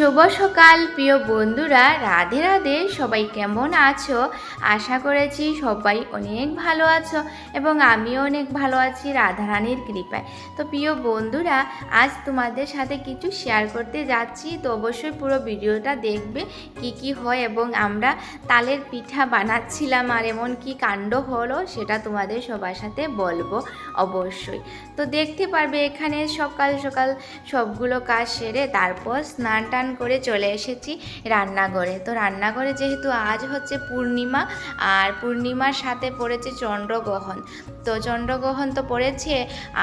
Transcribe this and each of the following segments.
শুভ সকাল, প্রিয় বন্ধুরা। রাধে রাধে, সবাই কেমন আছো? আশা করেছি সবাই অনেক ভালো আছো এবং আমিও অনেক ভালো আছি রাধারানীর কৃপায়। তো প্রিয় বন্ধুরা, আজ তোমাদের সাথে কিছু শেয়ার করতে যাচ্ছি। তো অবশ্যই পুরো ভিডিওটা দেখবে কি কি হয় এবং আমরা তালের পিঠা বানাচ্ছিলাম আর এমন কি কাণ্ড হলো সেটা তোমাদের সবার সাথে বলব অবশ্যই। তো দেখতে পারবে এখানে সকাল সকাল সবগুলো কাজ সেরে তারপর স্নান টান করে চলে এসেছি রান্নাঘরে। তো রান্নাঘরে যেহেতু আজ হচ্ছে পূর্ণিমা, আর পূর্ণিমার সাথে পড়েছে চন্দ্রগ্রহণ। তো চন্দ্রগ্রহণ তো পড়েছে,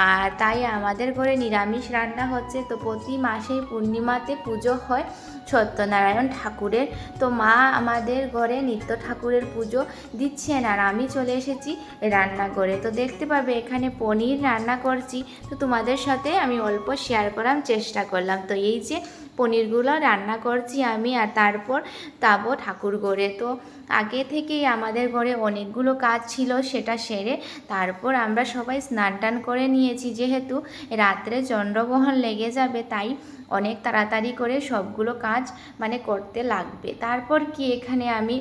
আর তাই আমাদের ঘরে নিরামিষ রান্না হচ্ছে। তো প্রতি মাসেই পূর্ণিমাতে পুজো হয় সত্যনারায়ণ ঠাকুরের। তো মা আমাদের ঘরে নিত্য ঠাকুরের পুজো দিচ্ছেন, আর আমি চলে এসেছি রান্নাঘরে। তো দেখতে পাবে, এখানে পনির রান্না করছি। তো তোমাদের সাথে আমি অল্প শেয়ার করার চেষ্টা করলাম। তো এই যে পনিরগুলো রান্না করছি আমি আর তারপর তাবো ঠাকুর ঘরে। তো আগে থেকেই আমাদের ঘরে অনেকগুলো কাজ ছিল সেটা সেরে তারপর আমরা সবাই স্নান টান করে নিয়েছি। যেহেতু রাত্রে চন্দ্রগ্রহণ লেগে যাবে তাই অনেক তাড়াতাড়ি করে সবগুলো কাজ মানে করতে লাগবে। তারপর কি এখানে আমি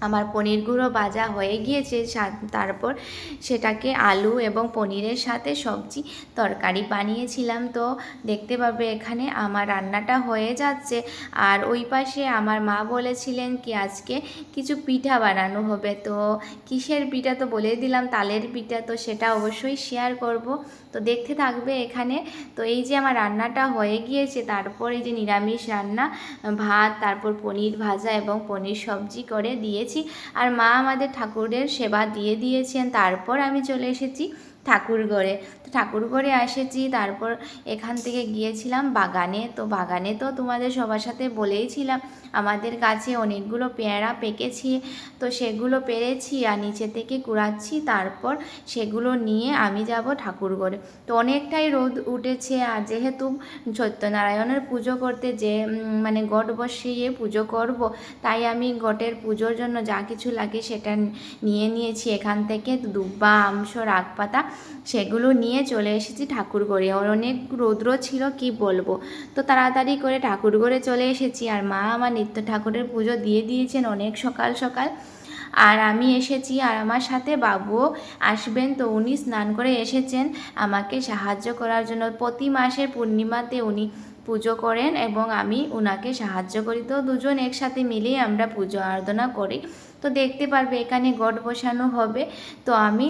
আমার পনিরগুলো ভাজা হয়ে গিয়েছে তারপর সেটাকে আলু এবং পনিরের সাথে সবজি তরকারি বানিয়েছিলাম। তো দেখতে পাবে এখানে আমার রান্নাটা হয়ে যাচ্ছে। আর ওই পাশে আমার মা বলেছিলেন কি, আজকে কিছু পিঠা বানানো হবে। তো কিসের পিঠা তো বলে দিলাম, তালের পিঠা। তো সেটা অবশ্যই শেয়ার করব। তো দেখতে থাকবে এখানে। তো এই যে আমার রান্নাটা হয়ে গিয়েছে, তারপর এই যে নিরামিষ রান্না, ভাত, তারপর পনির ভাজা এবং পনির সবজি করে দিয়েছি। আর মা আমাদের ঠাকুরের সেবা দিয়ে দিয়েছেন, তারপর আমি চলে এসেছি ঠাকুর ঘরে। তো ঠাকুর ঘরে এসেছি, তারপর এখান থেকে গিয়েছিলাম বাগানে। তো বাগানে তো তোমাদের সবার সাথে বলেইছিলাম, আমাদের গাছে অনেকগুলো পেয়ারা পেকেছি, তো সেগুলো পেরেছি আর নিচে থেকে কুড়াচ্ছি, তারপর সেগুলো নিয়ে আমি যাব ঠাকুর ঘরে। তো অনেকটাই রোদ উঠেছে আর যেহেতু সত্যনারায়ণের পুজো করতে যে মানে গট বসিয়ে পুজো করব, তাই আমি গটের পুজোর জন্য যা কিছু লাগে সেটা নিয়ে নিয়েছি। এখান থেকে দুব্বা, আমস, রাগপাতা, সেগুলো নিয়ে চলে এসেছি ঠাকুর ঘরে। আর অনেক রৌদ্র ছিল, কি বলব? তো তাড়াতাড়ি করে ঠাকুর ঘরে চলে এসেছি। আর মা আমার নিত্য ঠাকুরের পুজো দিয়ে দিয়েছেন অনেক সকাল সকাল। আর আমি এসেছি আর আমার সাথে বাবু আসবেন, তো উনি স্নান করে এসেছেন। আমাকে সাহায্য করার জন্য প্রতি মাসের পূর্ণিমাতে উনি পুজো করেন এবং আমি ওনাকে সাহায্য করি। তো দুজন একসাথে মিলেই আমরা পুজো আরাধনা করি। তো দেখতে পারবে এখানে গট বসানো হবে। তো আমি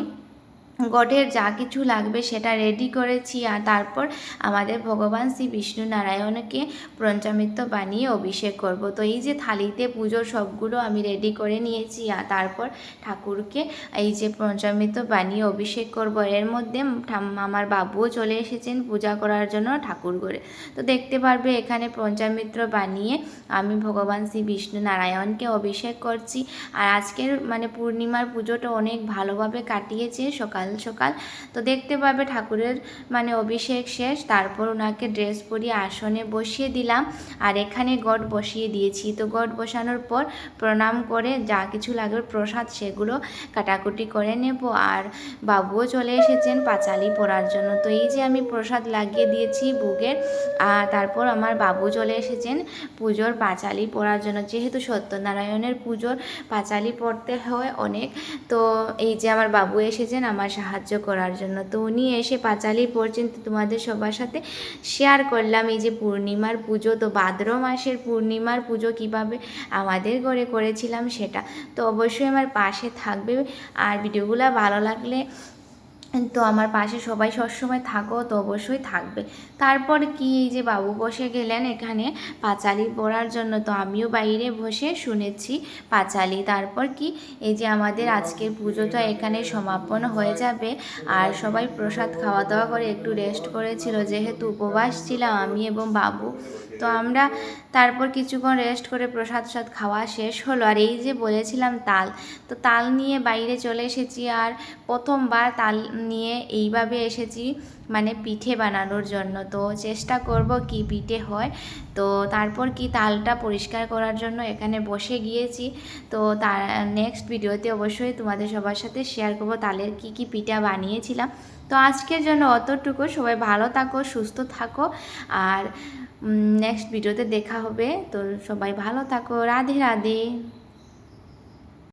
গটের যা কিছু লাগবে সেটা রেডি করেছি আর তারপর আমাদের ভগবান শ্রী বিষ্ণু নারায়ণকে পঞ্চামৃত বানিয়ে অভিষেক করব। তো এই যে থালিতে পুজোর সবগুলো আমি রেডি করে নিয়েছি আর তারপর ঠাকুরকে এই যে পঞ্চামৃত বানিয়ে অভিষেক করব। এর মধ্যে আমার বাবুও চলে এসেছেন পূজা করার জন্য ঠাকুর করে তো দেখতে পারবে এখানে পঞ্চামৃত বানিয়ে আমি ভগবান শ্রী বিষ্ণু নারায়ণকে অভিষেক করছি। আর আজকের মানে পূর্ণিমার পুজোটা অনেক ভালোভাবে কাটিয়েছে। সকাল সকাল সকাল। তো দেখতে পাবে ঠাকুরের মানে অভিষেক শেষ, তারপর ওনাকে ড্রেস পরিয়ে আসনে বসিয়ে দিলাম আর এখানে গট বসিয়ে দিয়েছি। তো গট বসানোর পর প্রণাম করে যা কিছু লাগবে প্রসাদ সেগুলো কাটাকুটি করে নেব আর বাবুও চলে এসেছেন পাঁচালি পড়ার জন্য। তো এই যে আমি প্রসাদ লাগিয়ে দিয়েছি বুকের আর তারপর আমার বাবু চলে এসেছেন পুজোর পাঁচালি পড়ার জন্য। যেহেতু সত্যনারায়ণের পুজোর পাঁচালি পড়তে হয় অনেক, তো এই যে আমার বাবু এসেছেন, আমার সাহায্য করার জন্য। তো উনি এসে পাঁচালি পড়ছেন তো তোমাদের সবার সাথে শেয়ার করলাম। এই যে পূর্ণিমার পুজো, তো ভাদ্র মাসের পূর্ণিমার পুজো কীভাবে আমাদের ঘরে করেছিলাম সেটা তো অবশ্যই আমার পাশে থাকবে। আর ভিডিওগুলো ভালো লাগলে তো আমার পাশে সবাই সবসময় থাকো, তো অবশ্যই থাকবে। তারপর কি, এই যে বাবু বসে গেলেন এখানে পাঁচালি পড়ার জন্য, তো আমিও বাইরে বসে শুনেছি পাঁচালি। তারপর কি, এই যে আমাদের আজকের পুজোটা এখানে সমাপন হয়ে যাবে, আর সবাই প্রসাদ খাওয়া দাওয়া করে একটু রেস্ট করেছিল। যেহেতু উপবাস ছিলাম আমি এবং বাবু, তো আমরা তারপর কিছুক্ষণ রেস্ট করে প্রসাদ সাদ খাওয়া শেষ হলো। আর এই যে বলেছিলাম তাল, তো তাল নিয়ে বাইরে চলে এসেছি। আর প্রথমবার তাল নিয়ে এইভাবে এসেছি মানে পিঠে বানানোর জন্য। তো চেষ্টা করব কি পিঠে হয়। তো তারপর কি তালটা পরিষ্কার করার জন্য এখানে বসে গিয়েছি। তো তার নেক্সট ভিডিওতে অবশ্যই তোমাদের সবার সাথে শেয়ার করব তালের কি কি পিঠা বানিয়েছিলাম। তো আজকের জন্য অতটুকু। সবাই ভালো থাকো, সুস্থ থাকো। আর নেক্সট ভিডিওতে দেখা হবে। তো সবাই ভালো থাকো। রাধে রাধে।